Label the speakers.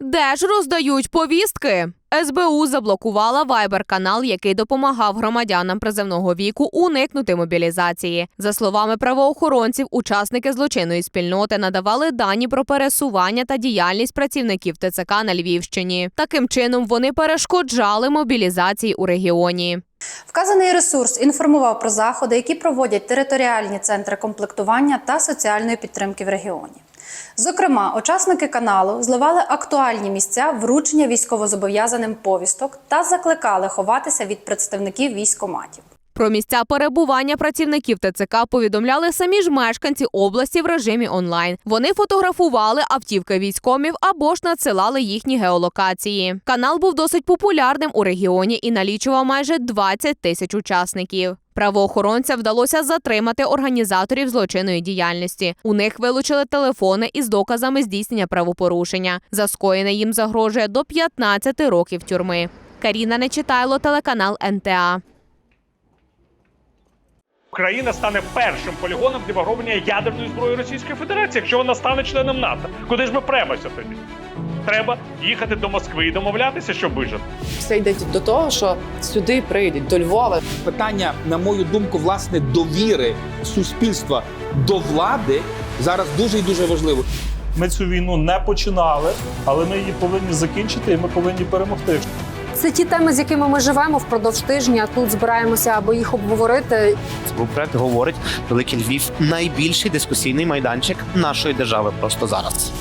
Speaker 1: Де ж роздають повістки? СБУ заблокувала вайбер-канал, який допомагав громадянам приземного віку уникнути мобілізації. За словами правоохоронців, учасники злочинної спільноти надавали дані про пересування та діяльність працівників ТЦК на Львівщині. Таким чином вони перешкоджали мобілізації у регіоні.
Speaker 2: Вказаний ресурс інформував про заходи, які проводять територіальні центри комплектування та соціальної підтримки в регіоні. Зокрема, учасники каналу зливали актуальні місця вручення військовозобов'язаним повісток та закликали ховатися від представників військоматів.
Speaker 1: Про місця перебування працівників ТЦК повідомляли самі ж мешканці області в режимі онлайн. Вони фотографували автівки військомів або ж надсилали їхні геолокації. Канал був досить популярним у регіоні і налічував майже 20 тисяч учасників. Правоохоронцям вдалося затримати організаторів злочинної діяльності. У них вилучили телефони із доказами здійснення правопорушення. За скоєне їм загрожує до 15 років тюрми. Каріна Нечитайло, телеканал НТА.
Speaker 3: Україна стане першим полігоном для виготовлення ядерної зброї Російської Федерації, якщо вона стане членом НАТО. Куди ж ми премося тоді? Треба їхати до Москви і домовлятися, щоб вижити.
Speaker 4: Все йде до того, що сюди прийдуть до Львова.
Speaker 5: питання, на мою думку, власне, довіри суспільства до влади зараз дуже і дуже важливо.
Speaker 6: Ми цю війну не починали, але ми її повинні закінчити, і ми повинні перемогти.
Speaker 7: Це ті теми, з якими ми живемо впродовж тижня. Тут збираємося, аби їх обговорити.
Speaker 8: Проект говорить Великий Львів найбільший дискусійний майданчик нашої держави просто зараз.